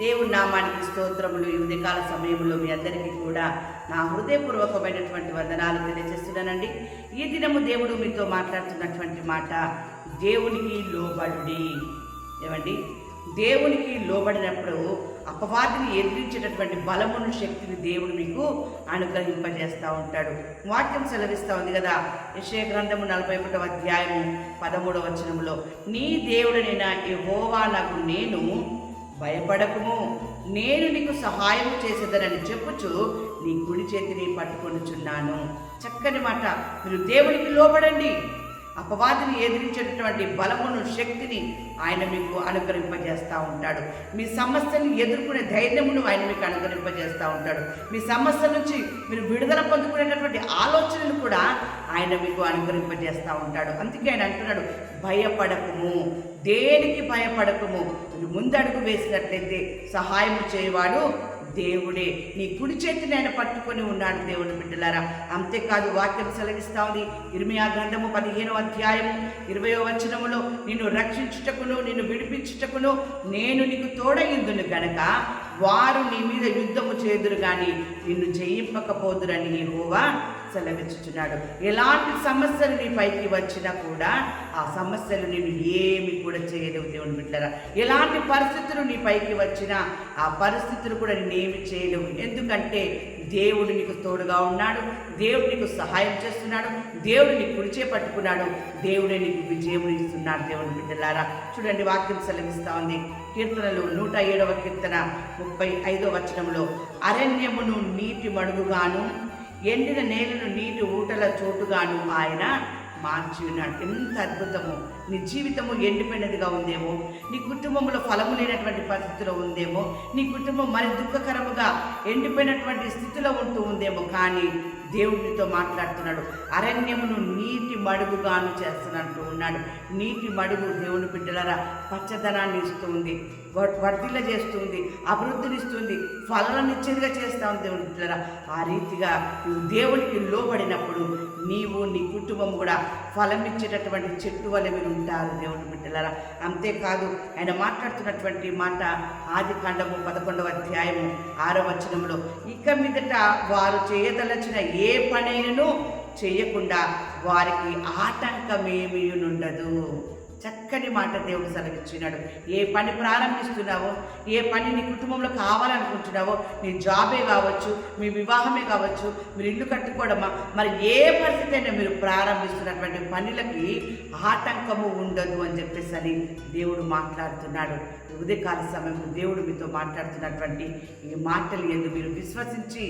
దేవుడి నామానికి స్తోత్రములు. ఈ ఉదయకాల సమయంలో మీ అందరికీ కూడా నా హృదయపూర్వకమైనటువంటి వందనాలు తెలియజేస్తున్నానండి. ఈ దినము దేవుడు మీతో మాట్లాడుతున్నటువంటి మాట దేవునికి లోబడుడి. ఏమండి? దేవునికి లోబడినప్పుడు అపవాదిని ఎదిరించేటటువంటి బలమును శక్తిని దేవుడు మీకు అనుగ్రహింపజేస్తూ ఉంటాడు. వాక్యం సెలవిస్తూ ఉంది కదా యశయ గ్రంథము నలభై ఒకటవ అధ్యాయము పదమూడవ వచనంలో నీ దేవుడనైన యెహోవా నాకు నేను భయపడకుము. నేను నీకు సహాయం చేసేదనని చెప్పుచు నీ కుడి చేతిని పట్టుకొనుచున్నాను. చక్కని మాట. మీరు దేవునికి లోబడండి. అపవాదిని ఎదిరించేటటువంటి బలమును శక్తిని ఆయన మీకు అనుగ్రహింపజేస్తూ ఉంటాడు. మీ సమస్యను ఎదుర్కొనే ధైర్యమును ఆయన మీకు అనుగ్రహింపజేస్తూ ఉంటాడు. మీ సమస్య నుంచి మీరు విడుదల పొందుకునేటటువంటి ఆలోచనలు కూడా ఆయన మీకు అనుగ్రహింపజేస్తూ ఉంటాడు. అందుకే ఆయన అంటున్నాడు భయపడకుము. దేనికి భయపడకుము? ముందడుగు వేసినట్లయితే సహాయం చేయవాడు దేవుడే. నీ కుడి చేతిని ఆయన పట్టుకొని ఉన్నాడు దేవుడు బిడ్డలారా. అంతేకాదు వాక్యం సెలవిస్తా ఉంది. ఇర్మియా గ్రంథము పదిహేనో అధ్యాయము ఇరవయో వచనములో నిన్ను రక్షించుటకును నిన్ను విడిపించుటకును నేను నీకు తోడయిందును గనక వారు నీ మీద యుద్ధము చేదురు కానీ నిన్ను జయింపకపోదురని యెహోవా సెలవిచ్చుచున్నాడు. ఎలాంటి సమస్యలు నీ పైకి వచ్చినా కూడా ఆ సమస్యలు నేను ఏమి కూడా చేయలేవు దేవుని బిడ్డరా. ఎలాంటి పరిస్థితులు నీ పైకి వచ్చినా ఆ పరిస్థితులు కూడా నేనేమి చేయలేవు. ఎందుకంటే దేవుడు నీకు తోడుగా ఉన్నాడు దేవుడు నీకు సహాయం చేస్తున్నాడు దేవుడు నీకు కుడిచే పట్టుకున్నాడు దేవుడే నీకు విజయం ఇస్తున్నాడు దేవుని బిడ్డలారా. చూడండి వాక్యం సెలవిస్తా ఉంది. కీర్తనలు నూట ఏడవ కీర్తన ముప్పై ఐదో వచనంలో అరణ్యమును నీటి మడుగుగాను ఎండిన నేలను నీటి ఊటల చోటుగాను ఆయన మార్చి ఉన్నాడు ఎంత అద్భుతము! నీ జీవితము ఎండిపోయినదిగా ఉందేమో నీ కుటుంబంలో ఫలము లేనటువంటి పరిస్థితిలో ఉందేమో నీ కుటుంబం మరి దుఃఖకరముగా ఎండిపోయినటువంటి స్థితిలో ఉంటూ ఉందేమో కానీ దేవుడితో మాట్లాడుతున్నాడు. అరణ్యమును నీటి మడుగుగాను చేస్తున్నట్టు ఉన్నాడు. నీటి మడుగు దేవుని బిడ్డలరా పచ్చదనాన్ని ఇస్తుంది వ- వర్ధిల్ల చేస్తుంది అభివృద్ధినిస్తుంది ఫలనిచ్చేదిగా చేస్తా ఉంది దేవుని బిడ్డలరా. ఆ రీతిగా నువ్వు దేవునికి లోబడినప్పుడు నీవు నీ కుటుంబం కూడా ఫలమిచ్చేటటువంటి చెట్టు వల్ల మీరు ఉంటారు దేవుని బిడ్డలరా. అంతేకాదు ఆయన మాట్లాడుతున్నటువంటి మాట ఆది కాండము పదకొండవ అధ్యాయము ఆరో వచనంలో ఇక మీదట వారు చేయదలచిన ఏ ఏ పనైనను చేయకుండా వారికి ఆటంకమేమీ ఉండదు చక్కని మాట దేవుడు సెలవిచ్చినాడు. ఏ పని ప్రారంభిస్తున్నావో ఏ పని నీ కుటుంబంలో కావాలనుకుంటున్నావో నీ జాబే కావచ్చు మీ వివాహమే కావచ్చు మీరు ఇల్లు కట్టుకోవడమా మరి ఏ పరిస్థితి అయినా మీరు ప్రారంభిస్తున్నటువంటి పనులకి ఆటంకము ఉండదు అని చెప్పేసి అని దేవుడు మాట్లాడుతున్నాడు. ఉదయకాల సమయంలో దేవుడు మీతో మాట్లాడుతున్నటువంటి ఈ మాటలు ఎందుకు మీరు విశ్వసించి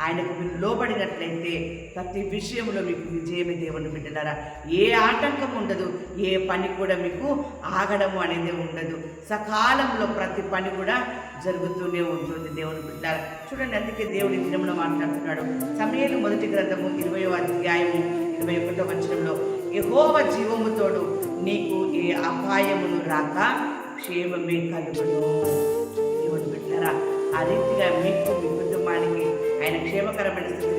ఆయనకు మీరు లోబడినట్లయితే ప్రతి విషయంలో మీకు విజయమే దేవుని బిడ్డలారా. ఏ ఆటంకం ఉండదు ఏ పని కూడా మీకు ఆగడము అనేది ఉండదు. సకాలంలో ప్రతి పని కూడా జరుగుతూనే ఉంటుంది దేవుని బిడ్డలారా. చూడండి అందుకే దేవుడి దినంలో మాట్లాడుతున్నాడు. సమయంలో మొదటి గ్రంథము ఇరవయో అధ్యాయము ఇరవై ఒకటో వచనంలో యహోవ జీవముతోడు నీకు ఏ అపాయమును రాక క్షేమమే కలుగును. దేవుని బిడ్డలారా ఆ రీతిగా మీకు మీ కుటుంబానికి ఆయన క్షేమకరమైన స్థితి